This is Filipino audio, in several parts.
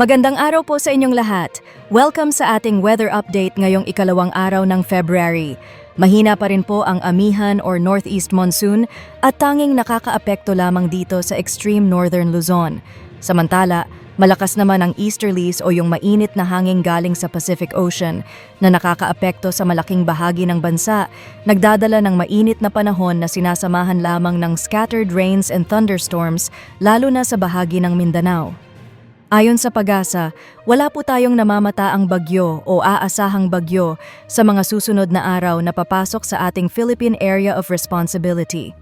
Magandang araw po sa inyong lahat. Welcome sa ating weather update ngayong ikalawang araw ng February. Mahina pa rin po ang amihan or northeast monsoon at tanging nakakaapekto lamang dito sa extreme northern Luzon. Samantala, malakas naman ang easterlies o yung mainit na hangin galing sa Pacific Ocean na nakakaapekto sa malaking bahagi ng bansa, nagdadala ng mainit na panahon na sinasamahan lamang ng scattered rains and thunderstorms lalo na sa bahagi ng Mindanao. Ayon sa pag-asa, wala po tayong namamataang bagyo o aasahang bagyo sa mga susunod na araw na papasok sa ating Philippine Area of Responsibility.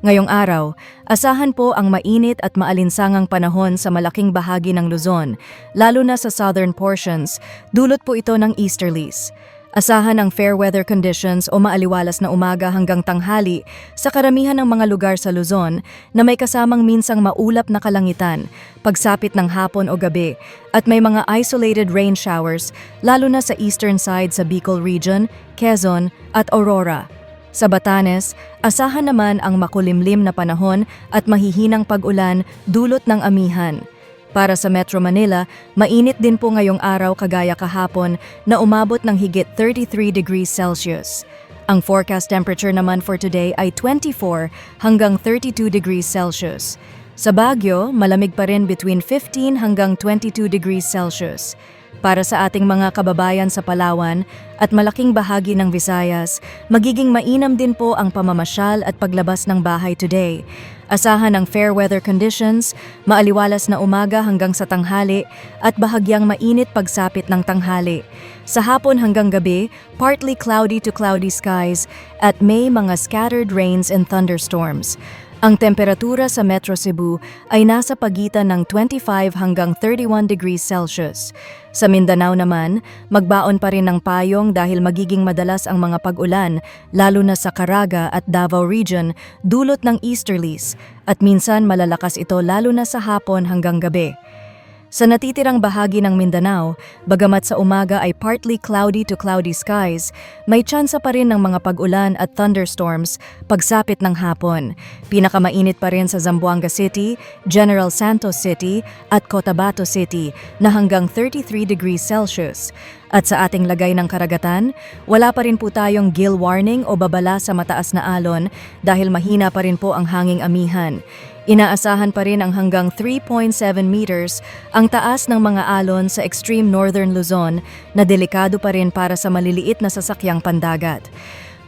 Ngayong araw, asahan po ang mainit at maalinsangang panahon sa malaking bahagi ng Luzon, lalo na sa southern portions, dulot po ito ng easterlies. Asahan ang fair weather conditions o maaliwalas na umaga hanggang tanghali sa karamihan ng mga lugar sa Luzon na may kasamang minsang maulap na kalangitan, pagsapit ng hapon o gabi, at may mga isolated rain showers lalo na sa eastern side sa Bicol Region, Quezon at Aurora. Sa Batanes, asahan naman ang makulimlim na panahon at mahihinang pag-ulan dulot ng amihan. Para sa Metro Manila, mainit din po ngayong araw kagaya kahapon na umabot ng higit 33 degrees Celsius. Ang forecast temperature naman for today ay 24 hanggang 32 degrees Celsius. Sa Baguio, malamig pa rin between 15 hanggang 22 degrees Celsius. Para sa ating mga kababayan sa Palawan at malaking bahagi ng Visayas, magiging mainam din po ang pamamasyal at paglabas ng bahay today. Asahan ang fair weather conditions, maaliwalas na umaga hanggang sa tanghali at bahagyang mainit pagsapit ng tanghali. Sa hapon hanggang gabi, partly cloudy to cloudy skies at may mga scattered rains and thunderstorms. Ang temperatura sa Metro Cebu ay nasa pagitan ng 25 hanggang 31 degrees Celsius. Sa Mindanao naman, magbaon pa rin ng payong dahil magiging madalas ang mga pag-ulan, lalo na sa Caraga at Davao Region, dulot ng easterlies, at minsan malalakas ito lalo na sa hapon hanggang gabi. Sa natitirang bahagi ng Mindanao, bagamat sa umaga ay partly cloudy to cloudy skies, may tsansa pa rin ng mga pag-ulan at thunderstorms pagsapit ng hapon. Pinakamainit pa rin sa Zamboanga City, General Santos City at Cotabato City na hanggang 33 degrees Celsius. At sa ating lagay ng karagatan, wala pa rin po tayong gill warning o babala sa mataas na alon dahil mahina pa rin po ang hanging amihan. Inaasahan pa rin ang hanggang 3.7 meters ang taas ng mga alon sa extreme northern Luzon na delikado pa rin para sa maliliit na sasakyang pandagat.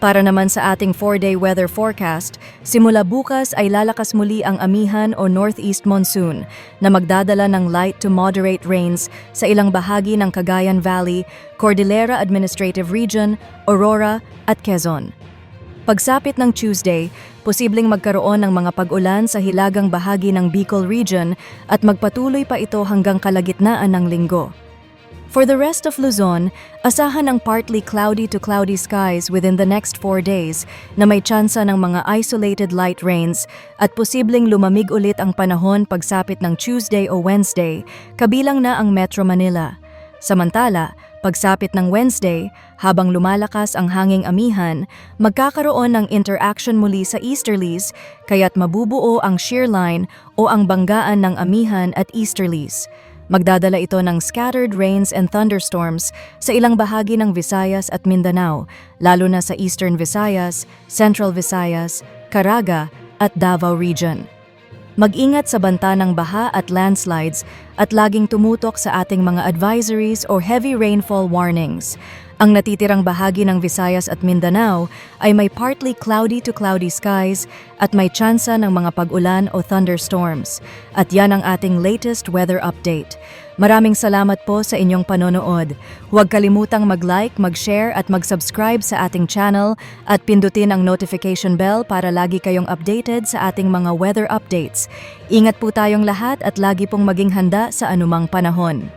Para naman sa ating 4-day weather forecast, simula bukas ay lalakas muli ang amihan o northeast monsoon na magdadala ng light to moderate rains sa ilang bahagi ng Cagayan Valley, Cordillera Administrative Region, Aurora at Quezon. Pagsapit ng Tuesday, posibleng magkaroon ng mga pag-ulan sa hilagang bahagi ng Bicol Region at magpatuloy pa ito hanggang kalagitnaan ng linggo. For the rest of Luzon, asahan ang partly cloudy to cloudy skies within the next four days na may tsansa ng mga isolated light rains at posibleng lumamig ulit ang panahon pagsapit ng Tuesday o Wednesday, kabilang na ang Metro Manila. Samantala, pagsapit ng Wednesday, habang lumalakas ang hanging amihan, magkakaroon ng interaction muli sa easterlies kaya't mabubuo ang shear line o ang banggaan ng amihan at easterlies. Magdadala ito ng scattered rains and thunderstorms sa ilang bahagi ng Visayas at Mindanao, lalo na sa Eastern Visayas, Central Visayas, Caraga at Davao Region. Mag-ingat sa banta ng baha at landslides at laging tumutok sa ating mga advisories or heavy rainfall warnings. Ang natitirang bahagi ng Visayas at Mindanao ay may partly cloudy to cloudy skies at may tsansa ng mga pag-ulan o thunderstorms. At yan ang ating latest weather update. Maraming salamat po sa inyong panonood. Huwag kalimutang mag-like, mag-share at mag-subscribe sa ating channel at pindutin ang notification bell para lagi kayong updated sa ating mga weather updates. Ingat po tayong lahat at lagi pong maging handa sa anumang panahon.